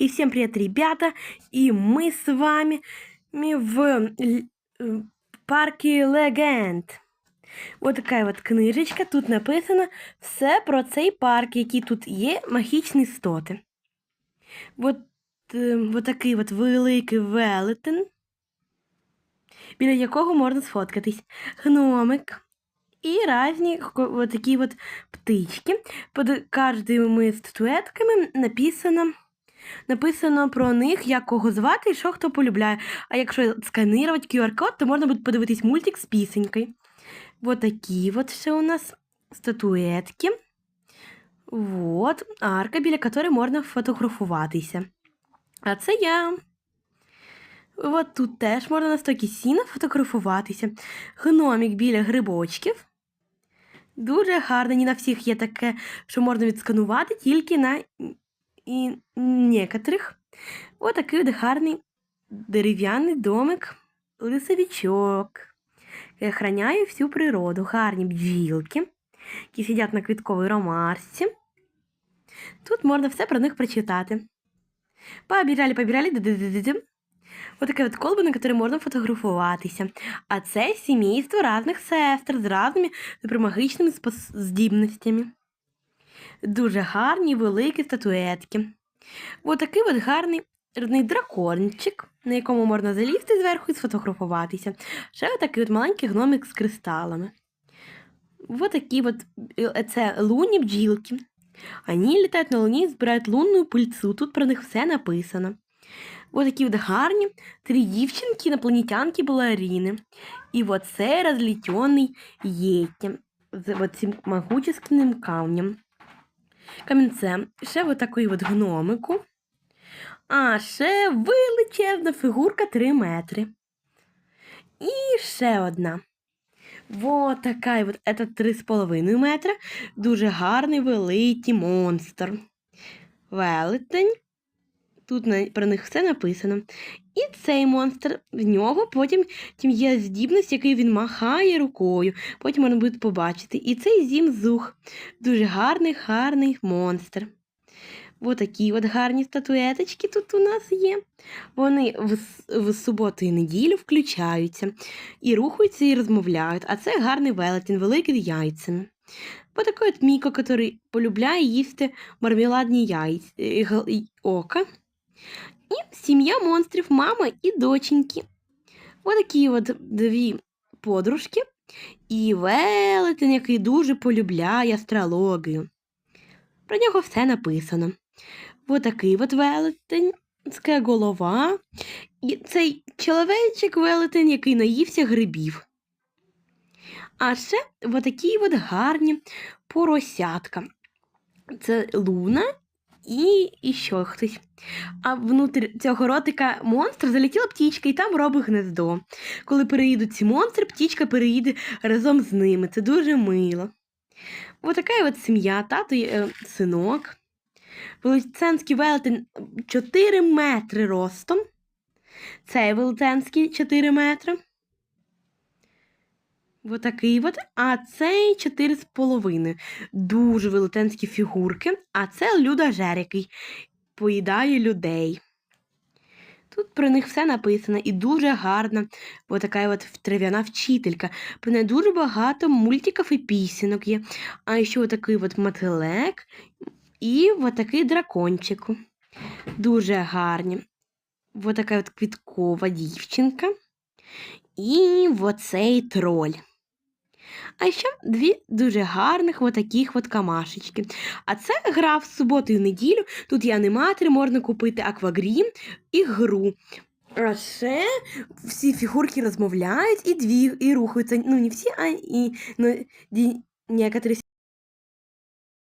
И всем привет, ребята! И мы с вами в э, парке Легенд. Ось така от книжечка. Тут написано все про цей парк, які тут є магічні істоти. От, е, от такий от великий велетен, біля якого можна сфоткатись. Гномик. І різні такі от птички. Під кожними статуетками написано, написано про них, як кого звати і що хто полюбляє. А якщо сканувати QR-код, то можна буде подивитись мультик з пісенькою. Вот такі от ще у нас статуетки. Вот, арка, біля якої можна фотографуватися. А це я. От тут теж можна на стокі сіна фотографуватися. Гномік біля грибочків. Дуже гарно, не на всіх є таке, що можна відсканувати, тільки на і некоторих. Ось такий от гарний дерев'яний домик лисовичок. Охраняє всю природу. Гарні бджілки, які сидять на квітковій ромашці. Тут можна все про них прочитати. Побірали, побірали, ди-ди-ди-ди. Ось таке от колба, на якій можна фотографуватися. А це сімейство різних сестер з різними супермагічними здібностями. Дуже гарні великі статуетки. Ось такий от гарний дракончик, на якому можна залізти зверху і сфотографуватися. Ще такий от маленький гномик з кристалами. Ось такі от е, це лунні бджілки. Вони літають на луні і збирають лунну пильцу. Тут про них все написано. Ось такі от гарні три дівчинки, інопланетянки балерини. І оце розлітьоний єті з цим могучим камнем. Камінцем. Ще ось такий от гномику. А ще величезна фігурка 3 метри. І ще одна. Вот така вот, это 3,5 метра. Дуже гарний великий монстр. Велетень. Тут про них все написано. І цей монстр, в нього потім тім є здібність, який він махає рукою. Потім можна буде побачити. І цей зім-зух. Дуже гарний, гарний монстр. Ось такі от гарні статуеточки тут у нас є. Вони в, в суботу і неділю включаються і рухаються, і розмовляють. А це гарний велетень, великий з яйцями. Ось такий от Міко, який полюбляє їсти мармеладні яйця, е, ока. І сім'я монстрів, мама і доченьки. Ось такі от дві подружки. І велетень, який дуже полюбляє астрологію. Про нього все написано. Ось такий от велетень, це голова. І цей чоловічик велетень, який наївся грибів. А ще ось такі от гарні поросятка. Це луна і, і ще хтось. А внутрі цього ротика монстра залетіла птічка і там робить гнездо. Коли переїдуть ці монстри, птічка переїде разом з ними. Це дуже мило. Ось така от сім'я, тато і е, синок. Велетенський велетень 4 метри ростом. Цей велетенський 4 метри. Ось такий от. А цей 4,5. Дуже велетенські фігурки. А це людожер, який поїдає людей. Тут про них все написано і дуже гарна ось така от трав'яна вчителька. Про неї дуже багато мультиків і пісенок є. А ще отакий от мотилек і отакий дракончик. Дуже гарні. Ось така от квіткова дівчинка. І оцей троль. А ще дві дуже гарних отаких от камашечки. А це гра в суботу і в неділю. Тут є матері, можна купити аквагрім і гру. А ще всі фігурки розмовляють і дві, і рухаються. Ну, не всі, а і ну, ді, некоторі